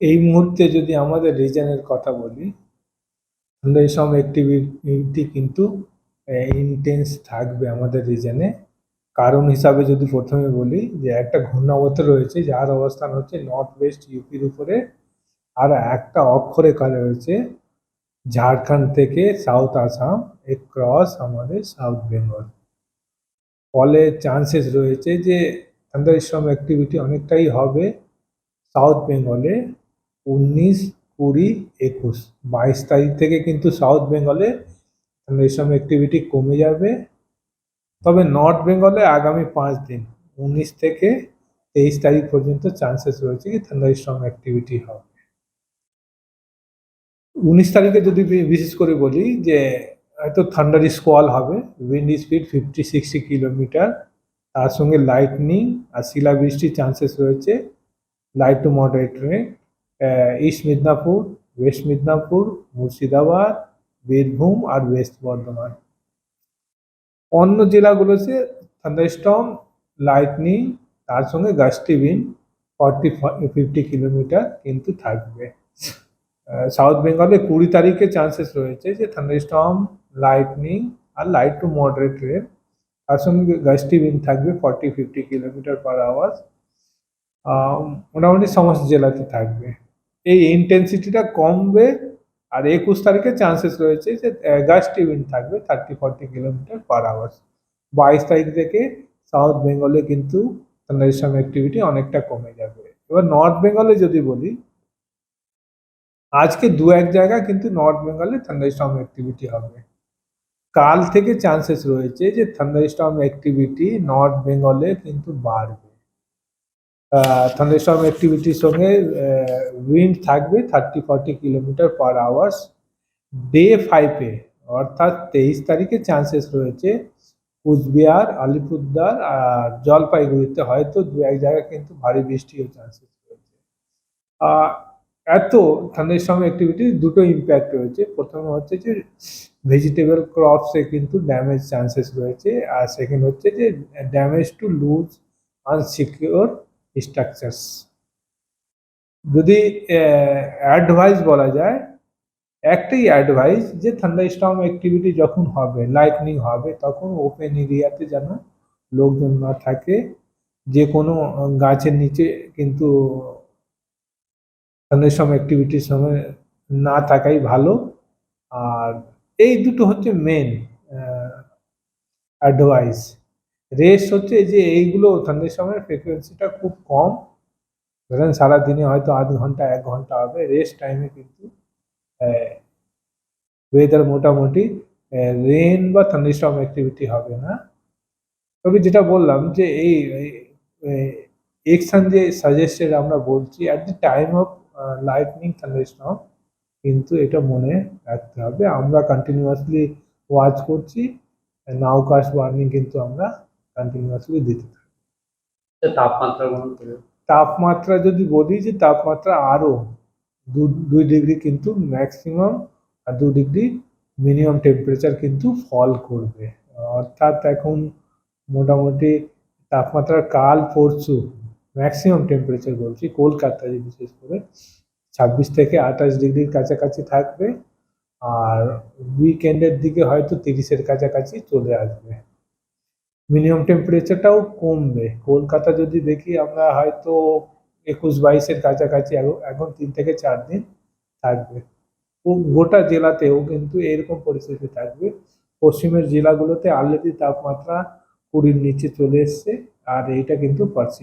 এই মুহূর্তে যদি আমাদের রিজনের কথা বলি থান্ডারস্টর্ম অ্যাক্টিভিটি কিন্তু ইন্টেন্স থাকবে আমাদের রিজনে। কারণ হিসাবে যদি প্রথমে বলি যে একটা ঘূর্ণাবর্ত রয়েছে, যার অবস্থান হচ্ছে নর্থ ওয়েস্ট ইউপির উপরে, আর একটা অক্ষরে অক্ষরেখা রয়েছে ঝাড়খণ্ড থেকে সাউথ আসাম এ ক্রস আমাদের সাউথ বেঙ্গল ফলে চান্সেস রয়েছে যে থান্ডারস্টর্ম অ্যাক্টিভিটি অনেকটাই হবে সাউথ বেঙ্গলে উনিশ কুড়ি একুশ। বাইশ তারিখ থেকে কিন্তু সাউথ বেঙ্গলে থান্ডারস্টর্ম অ্যাক্টিভিটি কমে যাবে। তবে নর্থ বেঙ্গলে আগামী পাঁচ দিন, উনিশ থেকে তেইশ তারিখ পর্যন্ত চান্সেস রয়েছে কি থান্ডারস্টর্ম অ্যাক্টিভিটি হবে। উনিশ তারিখে যদি বিশেষ করে বলি যে, হয়তো থান্ডার স্কোয়াল হবে wind speed fifty sixty kilometre তার সঙ্গে লাইটনিং আর শিলাবৃষ্টির চান্সেস রয়েছে light to moderate rain east Midnapore west Midnapore Murshidabad Birbhum R west Bardhaman. অন্য জেলাগুলোতে থান্ডারস্টর্ম লাইটনিং তার সঙ্গে gusty wind forty fifty kilometre কিন্তু থাকবে। সাউথ বেঙ্গলে কুড়ি তারিখে চান্সেস রয়েছে যে থান্ডারস্টর্ম লাইটনিং আর লাইট টু মডারেট রেন তার সঙ্গে গাস্টি উইন্ড থাকবে forty fifty kilometre per hour মোটামুটি সমস্ত জেলাতে থাকবে। এই ইন্টেন্সিটিটা কমবে আর একুশ তারিখে চান্সেস রয়েছে যে গাস্টি উইন্ড থাকবে thirty forty kilometre per hour বাইশ তারিখ থেকে সাউথ বেঙ্গলে কিন্তু থান্ডারস্টর্ম অ্যাক্টিভিটি অনেকটা কমে যাবে। এবার নর্থ বেঙ্গলে যদি বলি, আজকে দু এক জায়গা কিন্তু নর্থ বেঙ্গলে থান্ডারস্টর্ম অ্যাক্টিভিটি হবে। কাল থেকে চান্সেস রয়েছে যে থান্ডারস্টর্ম অ্যাক্টিভিটি নর্থ বেঙ্গলে কিন্তু বাড়বে। থান্ডারস্টর্ম অ্যাক্টিভিটির সঙ্গে উইন্ড থাকবে thirty forty kilometre per hours day ফাইভে অর্থাৎ তেইশ তারিখে চান্সেস রয়েছে কুচবিহার আলিপুরদার আর জলপাইগুড়িতে। হয়তো দু এক জায়গায় কিন্তু ভারী বৃষ্টির চান্সেস রয়েছে। এত থান্ডারস্টর্ম অ্যাক্টিভিটি দুটো ইম্প্যাক্ট রয়েছে। প্রথমে হচ্ছে যে ভেজিটেবল ক্রপসে কিন্তু ড্যামেজ চান্সেস রয়েছে। আর সেকেন্ড হচ্ছে যে damage to loose unsecure structures যদি অ্যাডভাইস বলা যায়, একটাই অ্যাডভাইস যে থান্ডারস্টর্ম অ্যাক্টিভিটি যখন হবে লাইটনিং হবে, তখন ওপেন এরিয়াতে যেন লোকজন না থাকে। যে কোনো গাছের নিচে কিন্তু থান্ডারস্টর্ম অ্যাক্টিভিটির সময় না থাকাই ভালো। আর এই দুটো হচ্ছে মেন অ্যাডভাইস রেস্ট হচ্ছে যে এইগুলো থান্ডারস্টর্মের ফ্রিকোয়েন্সিটা খুব কম। ধরেন সারাদিনে হয়তো আধ ঘণ্টা, এক ঘণ্টা হবে রেস্ট টাইমে কিন্তু ওয়েদার মোটামুটি রেন বা থান্ডারস্টর্ম অ্যাক্টিভিটি হবে না। তবে যেটা বললাম যে এই এক্সান যে সাজেস্টেড আমরা বলছি at the time of lightning thunderstorm কিন্তু এটা মনে রাখতে হবে। আমরা কন্টিনিউয়াসলি ওয়াচ করছি নাউকাস্ট ওয়ার্নিং কিন্তু আমরা কন্টিনিউয়াসলি দিতে থাকি। যে তাপমাত্রা তাপমাত্রা যদি বলি যে তাপমাত্রা আরও দুই ডিগ্রি কিন্তু ম্যাক্সিমাম আর দু ডিগ্রি মিনিমাম টেম্পারেচার কিন্তু ফল করবে। অর্থাৎ এখন মোটামুটি তাপমাত্রা কাল পরশু ম্যাক্সিমাম টেম্পারেচার বলছি কলকাতায় বিশেষ করে ছাব্বিশ থেকে আঠাশ ডিগ্রির কাছাকাছি থাকবে আর উইকেন্ডের দিকে হয়তো তিরিশের কাছাকাছি চলে আসবে। মিনিমাম টেম্পারেচারটাও কমবে। কলকাতা যদি দেখি আমরা হয়তো একুশ বাইশের কাছাকাছি এখন- তিন থেকে চার দিন থাকবে। গোটা জেলাতেও কিন্তু এরকম পরিস্থিতি থাকবে। পশ্চিমের জেলাগুলোতে অলরেডি তাপমাত্রা কুড়ির নিচে চলে এসছে, আর এইটা কিন্তু পারছি